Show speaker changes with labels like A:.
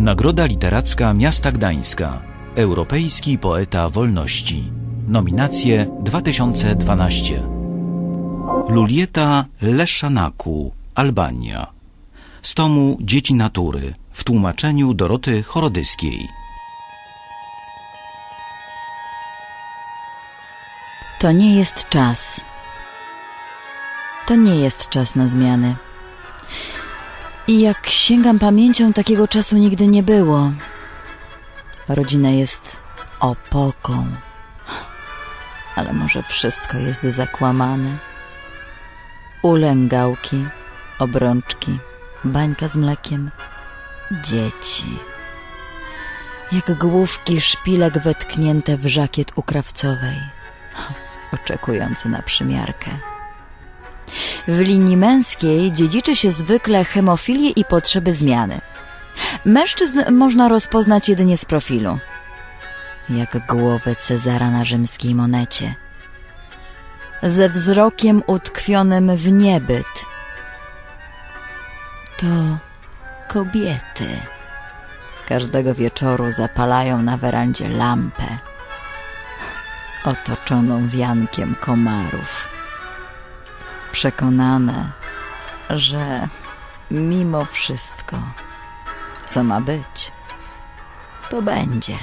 A: Nagroda Literacka Miasta Gdańska. Europejski Poeta Wolności. Nominacje 2012. Lulieta Leszanaku, Albania. Z tomu Dzieci Natury w tłumaczeniu Doroty Chorodyskiej.
B: To nie jest czas. To nie jest czas na zmiany. I jak sięgam pamięcią, takiego czasu nigdy nie było. Rodzina jest opoką. Ale może wszystko jest zakłamane. Ulęgałki, obrączki, bańka z mlekiem, dzieci. Jak główki szpilek wetknięte w żakiet u krawcowej oczekujący na przymiarkę. W linii męskiej dziedziczy się zwykle hemofilię i potrzeby zmiany. Mężczyzn można rozpoznać jedynie z profilu. Jak głowę Cezara na rzymskiej monecie. Ze wzrokiem utkwionym w niebyt. To kobiety. Każdego wieczoru zapalają na werandzie lampę otoczoną wiankiem komarów. Przekonane, że mimo wszystko, co ma być, to będzie.